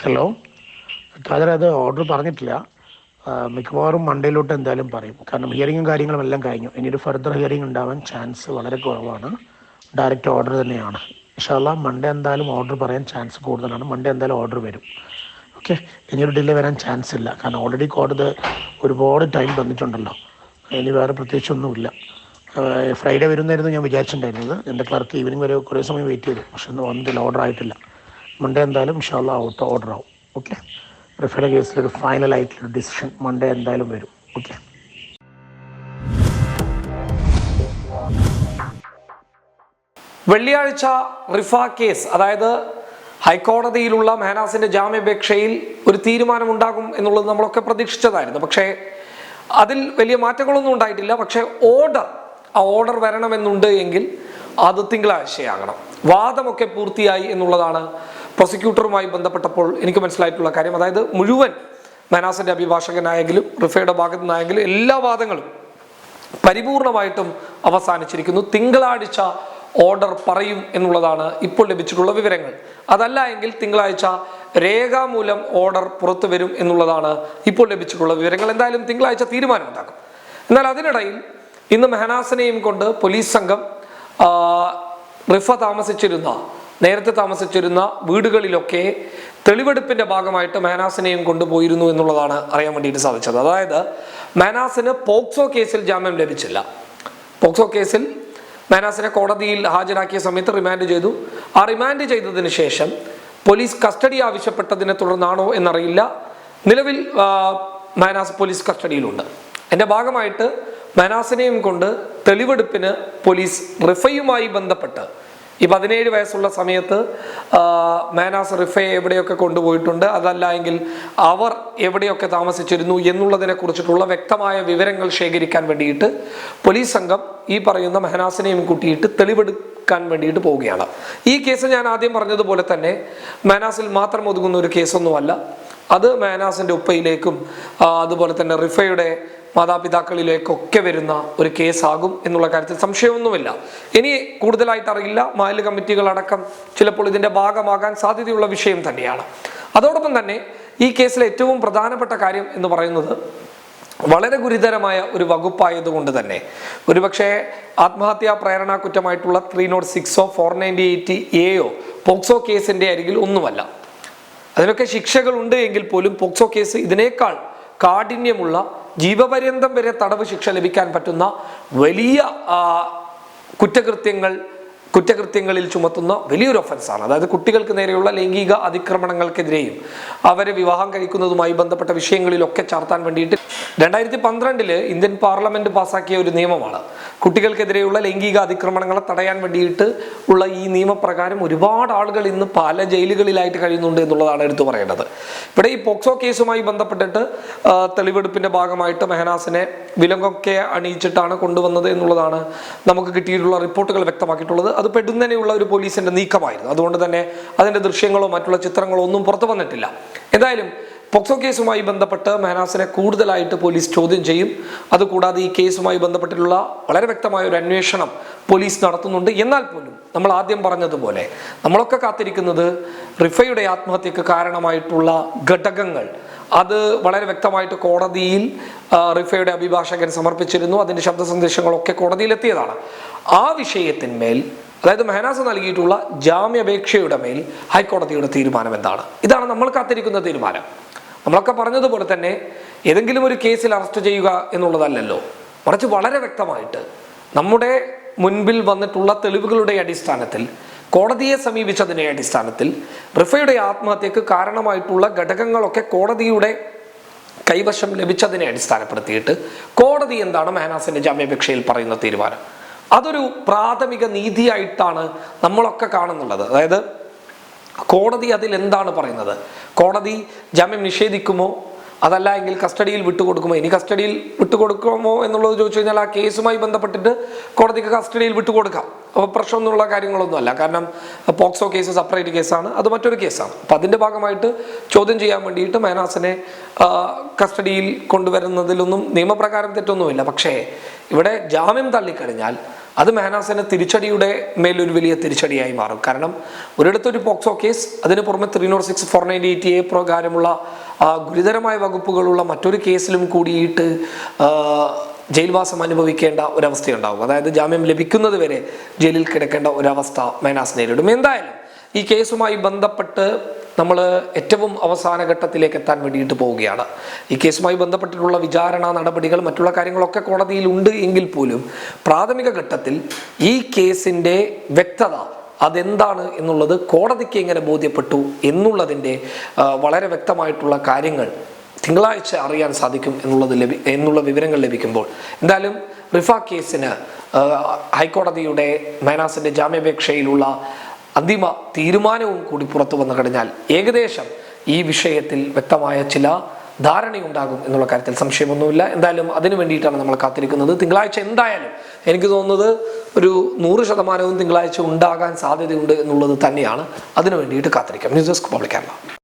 Hello. Khader അത് order പറഞ്ഞിട്ടില്ല. മിക്കവാറും മൺഡേയിലോട്ട് എന്തായാലും പറയും. കാരണം ഹിയറിങ്ങും കാര്യങ്ങളും എല്ലാം കഴിഞ്ഞു. ഇനി ഒരു ഫർദർ ഹിയറിംഗ് ഉണ്ടാവാൻ ചാൻസ് വളരെ കുറവാണ്. ഡയറക്റ്റ് ഓർഡർ തന്നെയാണ്. ഇൻഷാല്ല മൺഡേ എന്തായാലും ഓർഡർ പറയാൻ ചാൻസ് കൂടുതലാണ്. മൺഡേ എന്തായാലും ഓർഡർ വരും. ഓക്കെ ഇനിയൊരു ഡിലേ വരാൻ ചാൻസ് ഇല്ല. കാരണം ഓൾറെഡി കോടതി ഒരുപാട് ടൈം തന്നിട്ടുണ്ടല്ലോ. ഇനി വേറെ പ്രത്യേകിച്ചൊന്നുമില്ല. ഫ്രൈഡേ വരുന്നായിരുന്നു ഞാൻ വിചാരിച്ചിട്ടുണ്ടായിരുന്നത്. എന്റെ ക്ലർക്ക് ഈവനിങ് വരെ കുറേ സമയം വെയിറ്റ് ചെയ്തു. പക്ഷെ ഒന്നും വന്നിട്ടില്ല. ഓർഡർ ആയിട്ടില്ല. മൺഡേ എന്തായാലും ഇൻഷാല്ല ഔട്ട് ഓർഡർ ആവും. ഓക്കെ റഫേൽ കേസിലൊരു ഫൈനലായിട്ടുള്ള ഡിസിഷൻ മൺഡേ എന്തായാലും വരും. ഓക്കെ വെള്ളിയാഴ്ച റിഫ കേസ് അതായത് ഹൈക്കോടതിയിലുള്ള മെഹനാസിന്റെ ജാമ്യാപേക്ഷയിൽ ഒരു തീരുമാനമുണ്ടാകും എന്നുള്ളത് നമ്മളൊക്കെ പ്രതീക്ഷിച്ചതായിരുന്നു. പക്ഷേ അതിൽ വലിയ മാറ്റങ്ങളൊന്നും ഉണ്ടായിട്ടില്ല. പക്ഷേ ഓർഡർ ആ ഓർഡർ വരണമെന്നുണ്ട് എങ്കിൽ അത് തിങ്കളാഴ്ചയാകണം. വാദമൊക്കെ പൂർത്തിയായി എന്നുള്ളതാണ് പ്രോസിക്യൂട്ടറുമായി ബന്ധപ്പെട്ടപ്പോൾ എനിക്ക് മനസ്സിലായിട്ടുള്ള കാര്യം അതായത് മുഴുവൻ മെഹനാസിന്റെ അഭിഭാഷകനായെങ്കിലും റിഫയുടെ ഭാഗത്തു നിന്നായെങ്കിലും എല്ലാ വാദങ്ങളും പരിപൂർണമായിട്ടും അവസാനിച്ചിരിക്കുന്നു. തിങ്കളാഴ്ച ഓർഡർ പറയും എന്നുള്ളതാണ് ഇപ്പോൾ ലഭിച്ചിട്ടുള്ള വിവരങ്ങൾ. അതല്ല എങ്കിൽ തിങ്കളാഴ്ച രേഖാമൂലം ഓർഡർ പുറത്തു വരും എന്നുള്ളതാണ് ഇപ്പോൾ ലഭിച്ചിട്ടുള്ള വിവരങ്ങൾ. എന്തായാലും തിങ്കളാഴ്ച തീരുമാനമുണ്ടാക്കും എന്നാൽ അതിനിടയിൽ ഇന്ന് മെഹനാസിനെയും കൊണ്ട് പോലീസ് സംഘം റിഫ താമസിച്ചിരുന്ന നേരത്തെ താമസിച്ചിരുന്ന വീടുകളിലൊക്കെ തെളിവെടുപ്പിന്റെ ഭാഗമായിട്ട് മാനാസിനെയും കൊണ്ടുപോയിരുന്നു എന്നുള്ളതാണ് അറിയാൻ വേണ്ടിയിട്ട് സാധിച്ചത്. അതായത് മാനാസിന് പോക്സോ കേസിൽ ജാമ്യം ലഭിച്ചില്ല. പോക്സോ കേസിൽ മാനാസിനെ കോടതിയിൽ ഹാജരാക്കിയ സമയത്ത് റിമാൻഡ് ചെയ്തു. ആ റിമാൻഡ് ചെയ്തതിന് ശേഷം പോലീസ് കസ്റ്റഡി ആവശ്യപ്പെട്ടതിനെ തുടർന്നാണോ എന്നറിയില്ല. നിലവിൽ മാനാസ് പോലീസ് കസ്റ്റഡിയിലുണ്ട്. എന്റെ ഭാഗമായിട്ട് മാനാസിനെയും കൊണ്ട് തെളിവെടുപ്പിന് പോലീസ് റിഫയുമായി ബന്ധപ്പെട്ട് ഈ പതിനേഴ് വയസ്സുള്ള സമയത്ത് മാനാസ് റിഫയെ എവിടെയൊക്കെ കൊണ്ടുപോയിട്ടുണ്ട് അതല്ല എങ്കിൽ അവർ എവിടെയൊക്കെ താമസിച്ചിരുന്നു എന്നുള്ളതിനെ കുറിച്ചിട്ടുള്ള വ്യക്തമായ വിവരങ്ങൾ ശേഖരിക്കാൻ വേണ്ടിയിട്ട് പോലീസ് സംഘം ഈ പറയുന്ന മെഹനാസിനെയും കൂട്ടിയിട്ട് തെളിവെടുക്കാൻ വേണ്ടിയിട്ട് പോവുകയാണ്. ഈ കേസ് ഞാൻ ആദ്യം പറഞ്ഞതുപോലെ തന്നെ മെഹനാസിൽ മാത്രം ഒതുങ്ങുന്ന ഒരു കേസൊന്നുമല്ല. അത് മേനാസിന്റെ ഉപ്പയിലേക്കും അതുപോലെ തന്നെ റിഫയുടെ മാതാപിതാക്കളിലേക്കൊക്കെ വരുന്ന ഒരു കേസാകും എന്നുള്ള കാര്യത്തിൽ സംശയമൊന്നുമില്ല. ഇനി കൂടുതലായിട്ട് അറിയില്ല. മായൽ കമ്മിറ്റികൾ അടക്കം ചിലപ്പോൾ ഇതിന്റെ ഭാഗമാകാൻ സാധ്യതയുള്ള വിഷയം തന്നെയാണ്. അതോടൊപ്പം തന്നെ ഈ കേസിലെ ഏറ്റവും പ്രധാനപ്പെട്ട കാര്യം എന്ന് പറയുന്നത് വളരെ ഗുരുതരമായ ഒരു വകുപ്പായതുകൊണ്ട് തന്നെ. ഒരുപക്ഷെ ആത്മഹത്യാ പ്രേരണ കുറ്റമായിട്ടുള്ള ത്രീ നോട്ട് സിക്സോ ഫോർ നയന്റി എയ്റ്റി എയോ പോക്സോ കേസിന്റെ അരികിൽ ഒന്നുമല്ല. അതിനൊക്കെ ശിക്ഷകളുണ്ട് എങ്കിൽ പോലും പോക്സോ കേസ് ഇതിനേക്കാൾ കാഠിന്യമുള്ള ജീവപര്യന്തം വരെ തടവ് ശിക്ഷ ലഭിക്കാൻ പറ്റുന്ന വലിയ കുറ്റകൃത്യങ്ങൾ കുറ്റകൃത്യങ്ങളിൽ ചുമത്തുന്ന വലിയൊരു ഒഫൻസാണ് അതായത് കുട്ടികൾക്ക് നേരെയുള്ള ലൈംഗിക അതിക്രമണങ്ങൾക്കെതിരെയും അവരെ വിവാഹം കഴിക്കുന്നതുമായി ബന്ധപ്പെട്ട വിഷയങ്ങളിലൊക്കെ ചാർത്താൻ വേണ്ടിയിട്ട് രണ്ടായിരത്തി പന്ത്രണ്ടിൽ ഇന്ത്യൻ പാർലമെന്റ് പാസാക്കിയ ഒരു നിയമമാണ്. കുട്ടികൾക്കെതിരെയുള്ള ലൈംഗിക അതിക്രമണങ്ങളെ തടയാൻ വേണ്ടിയിട്ട് ഉള്ള ഈ നിയമപ്രകാരം ഒരുപാട് ആളുകൾ ഇന്ന് പല ജയിലുകളിലായിട്ട് കഴിയുന്നുണ്ട് എന്നുള്ളതാണ് എടുത്തു പറയേണ്ടത്. ഇവിടെ ഈ പോക്സോ കേസുമായി ബന്ധപ്പെട്ടിട്ട് തെളിവെടുപ്പിന്റെ ഭാഗമായിട്ട് മെഹനാസിനെ വിലങ്ങൊക്കെ അണിയിച്ചിട്ടാണ് കൊണ്ടുവന്നത് എന്നുള്ളതാണ് നമുക്ക് കിട്ടിയിട്ടുള്ള റിപ്പോർട്ടുകൾ വ്യക്തമാക്കിയിട്ടുള്ളത്. അത് പെടുന്നതിനുള്ള ഒരു പോലീസിന്റെ നീക്കമായിരുന്നു. അതുകൊണ്ട് തന്നെ അതിന്റെ ദൃശ്യങ്ങളോ മറ്റുള്ള ചിത്രങ്ങളോ ഒന്നും പുറത്തു വന്നിട്ടില്ല. എന്തായാലും പോക്സോ കേസുമായി ബന്ധപ്പെട്ട് മെഹനാസിനെ കൂടുതലായിട്ട് പോലീസ് ചോദ്യം ചെയ്യും. അതുകൂടാതെ ഈ കേസുമായി ബന്ധപ്പെട്ടിട്ടുള്ള വളരെ വ്യക്തമായ ഒരു അന്വേഷണം പോലീസ് നടത്തുന്നുണ്ട്. എന്നാൽ പോലും നമ്മൾ ആദ്യം പറഞ്ഞതുപോലെ നമ്മളൊക്കെ കാത്തിരിക്കുന്നത് റിഫയുടെ ആത്മഹത്യക്ക് കാരണമായിട്ടുള്ള ഘടകങ്ങൾ. അത് വളരെ വ്യക്തമായിട്ട് കോടതിയിൽ റിഫയുടെ അഭിഭാഷകൻ സമർപ്പിച്ചിരുന്നു. അതിന്റെ ശബ്ദ സന്ദേശങ്ങളൊക്കെ കോടതിയിലെത്തിയതാണ്. ആ വിഷയത്തിന്മേൽ അതായത് മെഹനാസ് നൽകിയിട്ടുള്ള ജാമ്യാപേക്ഷയുടെ മേൽ ഹൈക്കോടതിയുടെ തീരുമാനം എന്താണ്? ഇതാണ് നമ്മൾ കാത്തിരിക്കുന്ന തീരുമാനം. നമ്മളൊക്കെ പറഞ്ഞതുപോലെ തന്നെ ഏതെങ്കിലും ഒരു കേസിൽ അറസ്റ്റ് ചെയ്യുക എന്നുള്ളതല്ലല്ലോ. മറിച്ച് വളരെ വ്യക്തമായിട്ട് നമ്മുടെ മുൻപിൽ വന്നിട്ടുള്ള തെളിവുകളുടെ അടിസ്ഥാനത്തിൽ കോടതിയെ സമീപിച്ചതിന്റെ അടിസ്ഥാനത്തിൽ റിഫയുടെ ആത്മഹത്യക്ക് കാരണമായിട്ടുള്ള ഘടകങ്ങളൊക്കെ കോടതിയുടെ കൈവശം ലഭിച്ചതിനെ അടിസ്ഥാനപ്പെടുത്തിയിട്ട് കോടതി എന്താണ് മെഹനാസിന്റെ ജാമ്യാപേക്ഷയിൽ പറയുന്ന തീരുമാനം? അതൊരു പ്രാഥമിക നീതിയായിട്ടാണ് നമ്മളൊക്കെ കാണുന്നുള്ളത്. അതായത് കോടതി അതിൽ എന്താണ് പറയുന്നത്? കോടതി ജാമ്യം നിഷേധിക്കുമോ? അതല്ല എങ്കിൽ കസ്റ്റഡിയിൽ വിട്ടുകൊടുക്കുമോ? ഇനി കസ്റ്റഡിയിൽ വിട്ടുകൊടുക്കുമോ എന്നുള്ളത് ചോദിച്ചു കഴിഞ്ഞാൽ ആ കേസുമായി ബന്ധപ്പെട്ടിട്ട് കോടതിക്ക് കസ്റ്റഡിയിൽ വിട്ടുകൊടുക്കാം. അപ്പോൾ പ്രശ്നമൊന്നുമുള്ള കാര്യങ്ങളൊന്നുമല്ല. കാരണം പോക്സോ കേസ് സെപ്പറേറ്റ് കേസാണ്. അത് മറ്റൊരു കേസാണ്. അപ്പം അതിന്റെ ഭാഗമായിട്ട് ചോദ്യം ചെയ്യാൻ വേണ്ടിയിട്ട് മേനാസിനെ കസ്റ്റഡിയിൽ കൊണ്ടുവരുന്നതിലൊന്നും നിയമപ്രകാരം തെറ്റൊന്നുമില്ല. പക്ഷേ ഇവിടെ ജാമ്യം തള്ളിക്കഴിഞ്ഞാൽ അത് മെഹനാസിന് തിരിച്ചടിയുടെ മേലൊരു വലിയ തിരിച്ചടിയായി മാറും. കാരണം ഒരിടത്തൊരു പോക്സോ കേസ് അതിന് പുറമെ three nought six four ninety eight A പ്രകാരമുള്ള ഗുരുതരമായ വകുപ്പുകളുള്ള മറ്റൊരു കേസിലും കൂടിയിട്ട് ജയിൽവാസം അനുഭവിക്കേണ്ട ഒരവസ്ഥയുണ്ടാവും. അതായത് ജാമ്യം ലഭിക്കുന്നത് വരെ ജയിലിൽ കിടക്കേണ്ട ഒരവസ്ഥ മെഹനാസ് നേരിടും. എന്തായാലും ഈ കേസുമായി ബന്ധപ്പെട്ട് നമ്മൾ ഏറ്റവും അവസാന ഘട്ടത്തിലേക്ക് എത്താൻ വേണ്ടിയിട്ട് പോവുകയാണ്. ഈ കേസുമായി ബന്ധപ്പെട്ടിട്ടുള്ള വിചാരണ നടപടികൾ മറ്റുള്ള കാര്യങ്ങളൊക്കെ കോടതിയിൽ ഉണ്ട് എങ്കിൽ പോലും പ്രാഥമിക ഘട്ടത്തിൽ ഈ കേസിന്റെ വ്യക്തത അതെന്താണ് എന്നുള്ളത് കോടതിക്ക് എങ്ങനെ ബോധ്യപ്പെട്ടു എന്നുള്ളതിന്റെ വളരെ വ്യക്തമായിട്ടുള്ള കാര്യങ്ങൾ തിങ്കളാഴ്ച അറിയാൻ സാധിക്കും എന്നുള്ളത് ലഭി എന്നുള്ള വിവരങ്ങൾ ലഭിക്കുമ്പോൾ. എന്തായാലും റിഫ കേസിന് ഹൈക്കോടതിയുടെ മൈനാസിന്റെ ജാമ്യാപേക്ഷയിലുള്ള അന്തിമ തീരുമാനവും കൂടി പുറത്തു വന്നു കഴിഞ്ഞാൽ ഏകദേശം ഈ വിഷയത്തിൽ വ്യക്തമായ ചില ധാരണയുണ്ടാകും എന്നുള്ള കാര്യത്തിൽ സംശയമൊന്നുമില്ല. എന്തായാലും അതിനു വേണ്ടിയിട്ടാണ് നമ്മൾ കാത്തിരിക്കുന്നത്. തിങ്കളാഴ്ച എന്തായാലും എനിക്ക് തോന്നുന്നത് ഒരു നൂറ് ശതമാനവും തിങ്കളാഴ്ച ഉണ്ടാകാൻ സാധ്യതയുണ്ട് എന്നുള്ളത് തന്നെയാണ്. അതിനു വേണ്ടിയിട്ട് കാത്തിരിക്കാം. News desk പബ്ലിക്കാനുള്ള